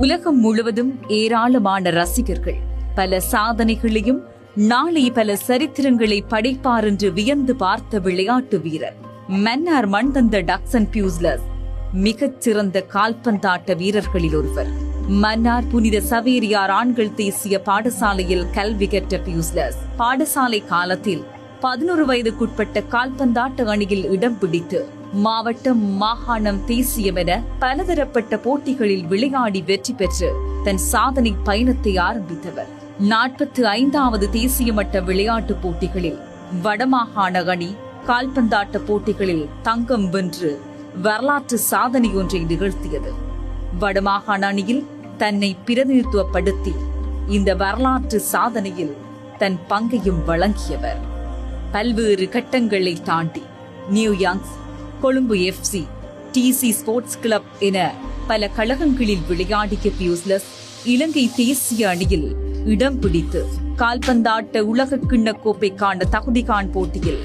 உலகம் முழுவதும் ஏராளமான ரசிகர்கள் பல சாதனைகளையும் நாளை பல சரித்திரங்களை படைப்பார் என்று வியந்து பார்த்த விளையாட்டு வீரர் மன்னார் மண் தந்த டக்சன் பியூஸ்லஸ் மிகச்சிறந்த கால்பந்தாட்ட வீரர்களில் ஒருவர். மன்னார் புனித சவேரியார் ஆண்கள் தேசிய பாடசாலையில் கல்வி கற்ற பியூஸ்லஸ் பாடசாலை காலத்தில் பதினோரு வயதுக்குட்பட்ட கால்பந்தாட்ட அணியில் இடம் பிடித்து மாவட்டம் மாகாணம் தேசியம் என பலதரப்பட்ட போட்டிகளில் விளையாடி வெற்றி பெற்று தன் சாதனை பயணத்தை ஆரம்பித்தவர். நாற்பத்து ஐந்தாவது தேசிய மட்ட விளையாட்டுப் போட்டிகளில் வடமாகாண அணி கால்பந்தாட்ட போட்டிகளில் தங்கம் வென்று வரலாற்று சாதனை ஒன்றை நிகழ்த்தியது. வடமாகாண அணியில் தன்னை பிரதிநிதித்துவப்படுத்தி இந்த வரலாற்று சாதனையில் தன் பங்கையும் வழங்கியவர். பல்வேறு கட்டங்களை தாண்டி New Youngs Colombo FC DC sports club என பல கழகங்களில் விளையாடிய பியூஸ்லஸ் இலங்கை தேசிய அணியில் இடம் பிடித்து கால்பந்தாட்ட உலக கிண்ண கோப்பைக்கான தகுதிகான் போட்டியில்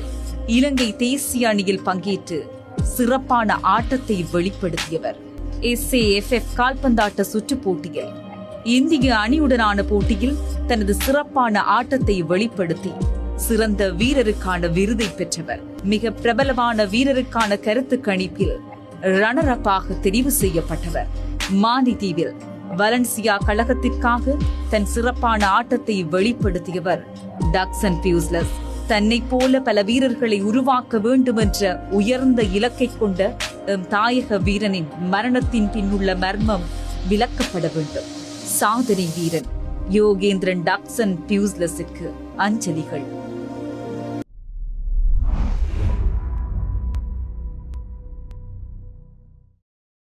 இலங்கை தேசிய அணியில் பங்கேற்று சிறப்பான ஆட்டத்தை வெளிப்படுத்தியவர். எஸ்ஏஎஃப்எஃப் கால்பந்தாட்ட சுற்றுப் போட்டியில் இந்திய அணியுடனான போட்டியில் தனது சிறப்பான ஆட்டத்தை வெளிப்படுத்தி சிறந்த வீரருக்கான விருதை பெற்றவர். மிக பிரபலமான வீரருக்கான கருத்து கணிப்பில் ரணரப்பாக அப்பாக தெரிவு செய்யப்பட்டவர். மானிதீவில் வலன்சியா கழகத்திற்காக தன் சிறப்பான ஆட்டத்தை வெளிப்படுத்தியவர் டக்சன் பியூஸ்லஸ். தன்னை போல பல வீரர்களை உருவாக்க வேண்டும் என்ற உயர்ந்த இலக்கை கொண்ட எம் தாயக வீரனின் மரணத்தின் பின்னுள்ள மர்மம் விளக்கப்பட வேண்டும். சாதனை வீரன் யோகேந்திரன் டாக்சன் பியூஸ்லஸுக்கு அஞ்சலிகள்.